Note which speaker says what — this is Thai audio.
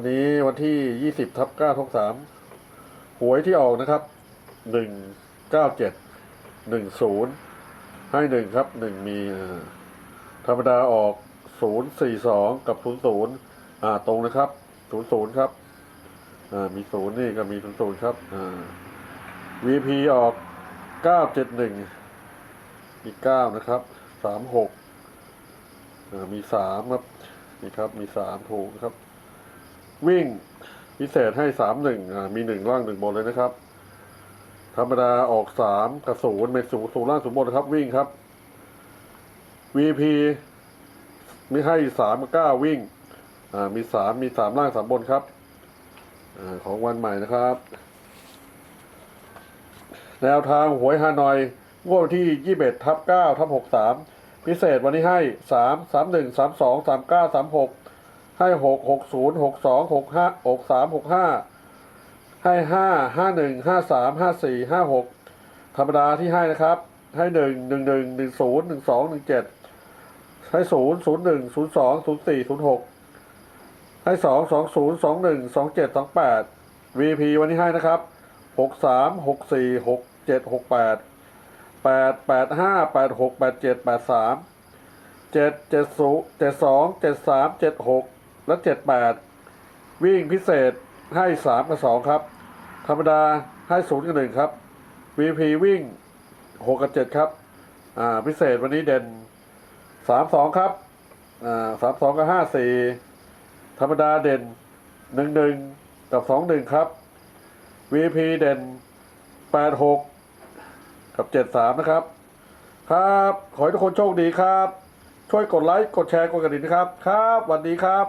Speaker 1: วันนี้วันที่ยี่สิบทับเก้าทับสามหวยที่ออกนะครับหนึ่งเก้าเจ็ดหนึ่งศูนย์ให้หนึ่งครับหนึ่งมี ธรรมดาออกศูนย์สี่สองกับศูนย์ศูนย์อ่า ตรงนะครับศูนย์ศูนย์ครับ อ่า มีศูนย์นี่ก็มีศูนย์ศูนย์ครับ อ่า VP ออกเก้าเจ็ดหนึ่งมีเก้านะครับสามหกอ่า มีสามครับ นี่ครับ มีสามถูกครับ วิ่งพิเศษให้สามหนึ่งมีหนึ่งล่างหนึ่งบนเลยนะครับ ธรรมดาออกสามกับศูนย์เป็นศูนย์ศูล่างศูบนะครับ วิ่งครับ VP มีให้สามก้าวิ่งมีสามมีสามล่างสามบนครับอของวันใหม่นะครับ แนวทางหวยฮานอยงวดที่ยี่สิบเอ็ดทับเก้าทับหกสามพิเศษวันนี้ให้สามสามหนึ่งสามสองสามเก้าสามหก ให้หกหกศูนย์หกสองหกห้าหกสามหกห้าให้ห้าห้าหนึ่งห้าสามห้าสี่ห้าหกธรรมดาที่ให้นะครับ ให้หนึ่งหนึ่งหนึ่งหนึ่งศูนย์หนึ่งสองหนึ่งเจ็ดให้ศูนย์ศูนย์หนึ่งศูนย์สองศูนย์สี่ศูนย์หกให้สองสองศูนย์สองหนึ่งสองเจ็ดสองแปด VP วันนี้ให้นะครับหกสามหกสี่หกเจ็ดหกแปดแปดแปดห้าแปดหกแปดเจ็ดแปดสามเจ็ดเจ็ดศูนย์เจ็ดสองเจ็ดสามเจ็ดหก และเจ็ดแปดวิ่งพิเศษให้สามกับสองครับ ธรรมดาให้ศูนย์กับหนึ่งครับ VP วิ่งหกกับเจ็ดครับ อ่าพิเศษวันนี้เด่นสามสองครับ อ่าสามสองกับห้าสี่ธรรมดาเด่นหนึ่งหนึ่งกับสองหนึ่งครับ VP เด่นแปดหกกับเจ็ดสามนะครับ ครับ ขอให้ทุกคนโชคดีครับ ช่วยกดไลค์ กดแชร์ กดกระดิ่งนะครับ ครับสวัสดีครับ